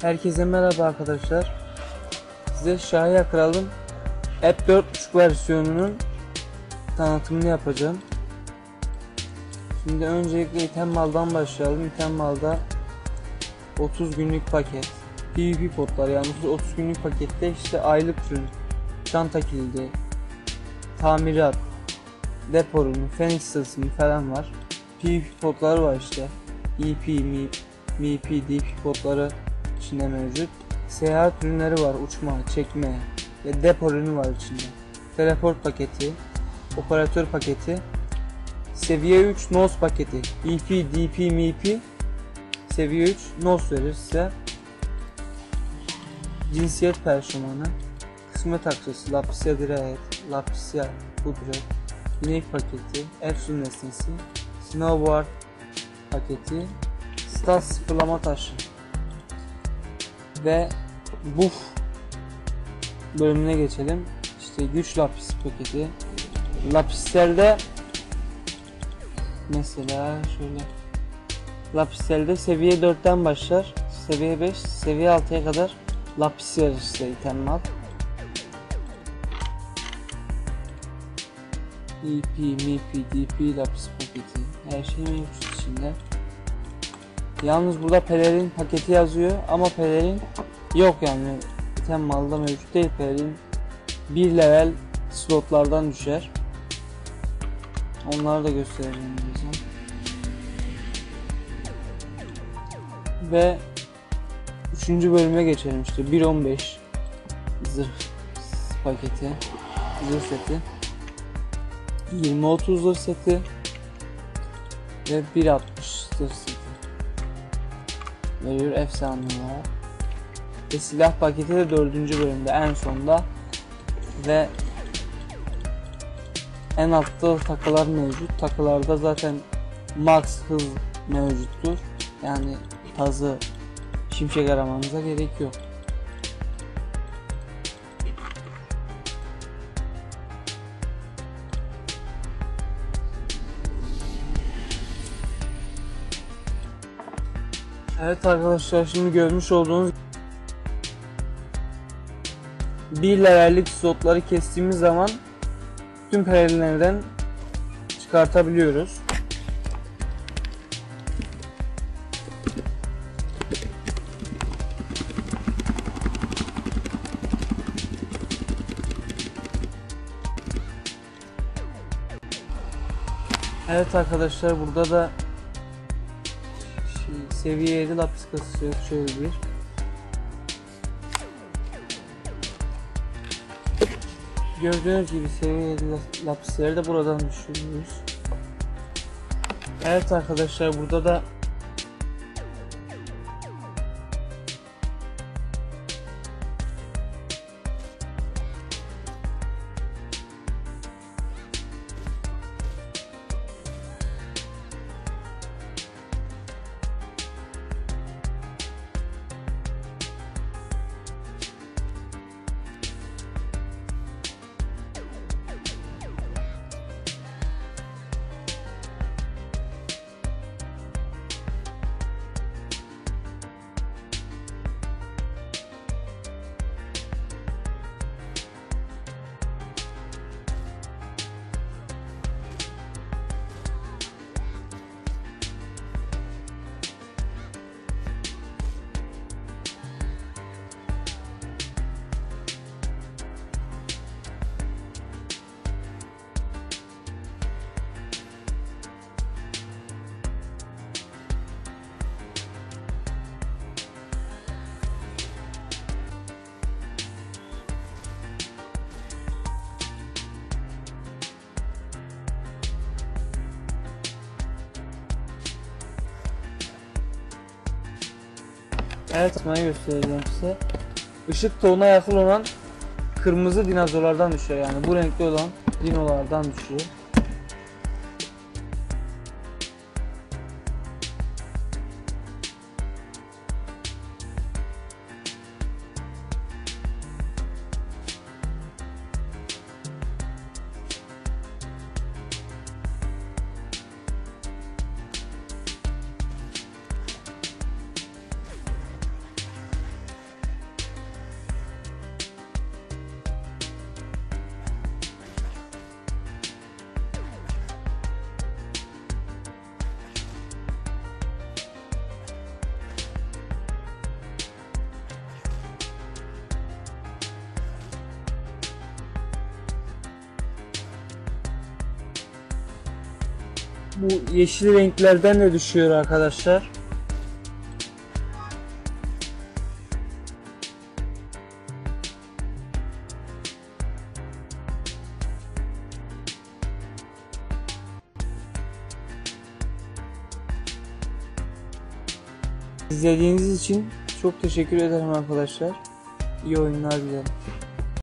Herkese merhaba arkadaşlar. Size Şahya Kral'ın App 4.5 versiyonunun tanıtımını yapacağım. Şimdi öncelikle item maldan başlayalım. İtem malda 30 günlük paket. PvP kodlar bu 30 günlük pakette işte aylık ürün, çanta kilidi, tamirat, depo ürünü, Phoenix sırasını falan var. PvP kodları var işte. EP, MIP, MIP, DP kodları içinde mevcut. Seyahat ürünleri var, uçma, çekme ve depo ürünü var içinde. Teleport paketi, operatör paketi, seviye 3 NOS paketi, EP, DP, MIP, seviye 3 NOS verir size. Cinsiyet perşemanı, kısmet akçesi, Lapisia dirayet, Lapisia pudra, inek paketi, Epson nesnesi, Snowboard paketi, stat sıfırlama taşı ve buff bölümüne geçelim. İşte güç lapis paketi. Lapislerde mesela şöyle lapislerde seviye 4'ten başlar. Seviye 5, seviye 6'ya kadar lapis size item mal. EP, MP, DP lapis paketi. Her şey mevcut içinde. Yalnız burada pelerin paketi yazıyor ama pelerin yok yani item malda mevcut değil pelerin bir level slotlardan düşer. Onları da göstereceğim birazdan. Ve üçüncü bölüme geçelim işte 1.15 zırh paketi zırh seti 20-30 zırh seti ve 1.60 zırh seti veriyor efsane olarak. Ve silah paketi de dördüncü bölümde en sonda ve en altta takılar mevcut. Takılarda zaten max hız mevcuttur. Yani fazla şimşek aramanıza gerek yok. Evet arkadaşlar şimdi görmüş olduğunuz bir levellik slotları kestiğimiz zaman tüm paralellerden çıkartabiliyoruz. Evet arkadaşlar burada da seviye 7 lapis kasıyor şöyle bir. Gördüğünüz gibi seviye 7 lapisleri de buradan düşürüyoruz. Evet arkadaşlar burada da Evet ben göstereceğim size. Işık tonuna yakın olan kırmızı dinozorlardan düşüyor yani bu renkli olan dinolardan düşüyor. Bu yeşil renklerden de düşüyor arkadaşlar. İzlediğiniz için çok teşekkür ederim arkadaşlar. İyi oyunlar dilerim.